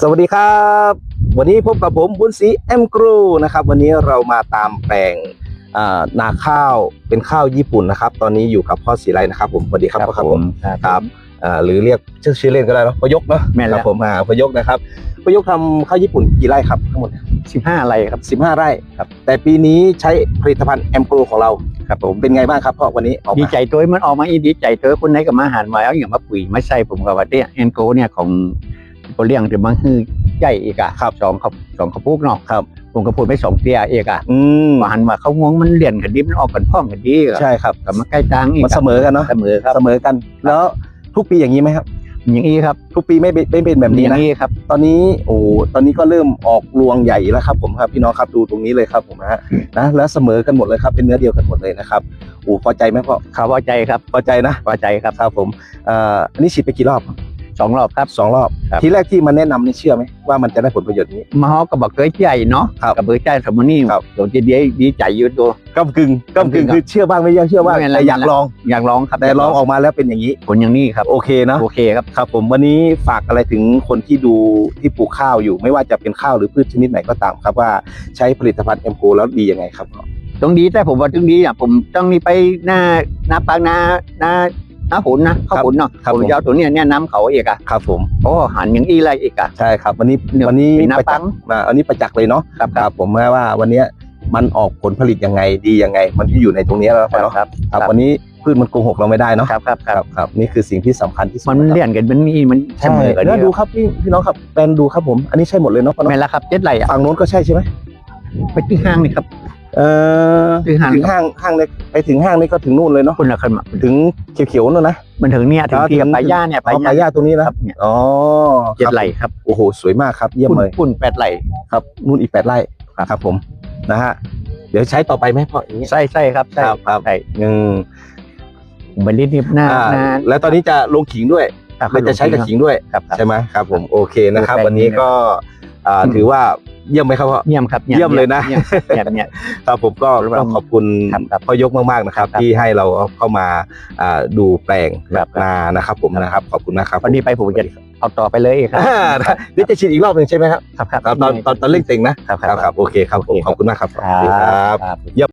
สวัสดีครับ วันนี้พบกับผมบุญศรีเอ็มกรูนะครับ วันนี้เรามาตามแปลงอ่านาข้าวเป็นข้าวญี่ปุ่นนะครับ ตอนนี้อยู่กับพ่อศรีไรนะครับ ผมสวัสดีครับพ่อครับผมครับอ่าหรือเรียกชื่อชื่อเล่นก็ได้เนอะประยกเนาะแม่นคแล้วรับผมอ่าประยกนะครับประยกทำข้าวญี่ปุ่นกี่ไร่ครับทั้งหมดสิบห้าอะไรครับ15ไร่ครับ แต่ปีนี้ใช้ผลิตภัณฑ์แอมโกรของเราครับผมเป็นไงบ้างครับพ่อวันนี้ออกดีมาใจตัวมันออกมาอีดีใจตัวคนไหนก็มาหารไว้เอาอย่างมาปุ๋ยมาใส่ผมกับว่าเนี่ยเอ็นโกเนี่ยของ ตัวเลี้ยงแต่มันคือใหญ่อีกอะครับสองเขาสองเขาพุกเนาะครับ ผมก็พูดไปสองเตี้ยเอกอะอืมมาหันมาเขางวงมันเลี่ยนกันดีมันออกกันพร้อมกันดีอะใช่ครับกับมาใกล้ตังอีกมันเสมอกันเนาะเสมอครับเสมอกัน แล้วทุกปีอย่างนี้ไหมครับ อย่างนี้ครับทุกปีไม่เป็นไม่เป็นแบบนี้อย่านะงนี้ครับ ตอนนี้โอ้ตอนนี้ก็เริ่มออกรวงใหญ่แล้วครับผมครับพี่น้องครับดูตรงนี้เลยครับผมนะฮะนะแล้วเสมอกันหมดเลยครับเป็นเนื้อเดียวกันหมดเลยนะครับโอ้พอใจไหมพ่อเขาพอใจครับพอใจนะพอใจครับครับผมเอ่ออันนี้ฉีดไปกี่รอบ สองรอบครับ สองรอบ ครับ ทีแรกที่มาแนะนำนี่เชื่อไหมว่ามันจะได้ผลประโยชน์นี้ มาฮอกก็บอกเคยใจเนาะครับกับเบอร์ใจสมมุตินี่ครับตัวจะดีดีใจอยู่ตัว ก้ากึ่งก้ากึ่งก้ำกึ่งคือเชื่อบ้างไม่ยังเชื่อบ้างไม่เป็นไร แต่อยากลองอยากลองครับแต่ลองออกมาแล้วเป็นอย่างนี้ ผลอย่างนี้ครับโอเคนะโอเคครับครับ ผมวันนี้ฝากอะไรถึงคนที่ดูที่ปลูกข้าวอยู่ ไม่ว่าจะเป็นข้าวหรือพืชชนิดไหนก็ตามครับว่าใช้ผลิตภัณฑ์เอ็มโกแล้วดียังไงครับ ตรงนี้แต่ผมว่าตรงนี้อะผมต้องนี่ไปหน้าหน้าปางหน้าหน้า หน้าผลนะเข้าผลเนาะครับผม ผมจะเอาตัวเนี้ยเนี่ยน้ำเขาเอกอะครับผมโอ้หันอย่างอีไรเอกอะใช่ครับวันนี้เนี่ยวันนี้มีน้ำประจักษ์ปังอ่าอันนี้ประจักษ์เลยเนาะครับ ครับผมแม้ว่าวันเนี้ยมันออกผลผลิตยังไงดียังไง มันที่อยู่ในตรงนี้แล้วครับเนาะครับ ครับวันนี้พืชมันโกหกเราไม่ได้เนาะครับครับครับครับนี่คือสิ่งที่สำคัญที่สุดมันเลี่ยนกันมันมีมันเสใช่มอกันแล้วดีดูครับพี่พี่น้องครับแปลนดูครับผมอันนี้ใช่หมดเลยเนาะพ่อเนาะไม่ละครับเจ็ดไรอะฝั่งโน้นก็ใช่ใช่ไหมไปที่ห้างนี่ครับ เออถึงห้างถึงห้างห้างเลยไปถึงห้างนี่ก็ถึงนู่นเลยเนาะคุณละคนมาถึงเขียวๆนู่นนะมันถึงเนี่ยถึงครับที่ถึงปลายย่าเนี่ยอ๋อปปลาลายย่าย่าตรงนี้คนะรับเนี่ยอ๋อเจ็ดครับไรครับโอ้โหสวยมากครับเยี่ยมปุ่นเลยปุ่นแปดไรครับนู่นอีกแปดไร่ครับผมนะฮะเดี๋ยวใช้ต่อไปไหมพ่ออย่างนี้ใช่ใช่ครับใช่ครับครับใช่อืมบันลินิบหน้าอ่าหน้าแล้วตอนนี้จะลงขิงด้วยครับเราจะใช้กับขิงด้วยครับครับใช่ไหมครับผมโอเคนะครับโอเควันนี้ก็อ่าอืมถือว่า เยี่ยมไหมครับพ่อ เยี่ยมครับเยี่ยมเลยนะเยี่ยมเยี่ยมเนี่ย ครับผมก็ครับต้องขอบคุณครับครับพ่อยกมากๆนะครับครับ ที่ให้เราเข้ามาอ่าดูแปลงครับนานะครับ ผมนะครับขอบคุณนะครับวันนี้ไปผมจะเอาต่อไปเลยครับอ่าเดี๋ยวจะฉีดอีกรอบหนึ่งใช่ไหมครับครับครับครับตอนตอนตอนเร่งเต็งนะครับครับครับโอเคครับผมขอบคุณมากครับครับครับครับเยี่ยม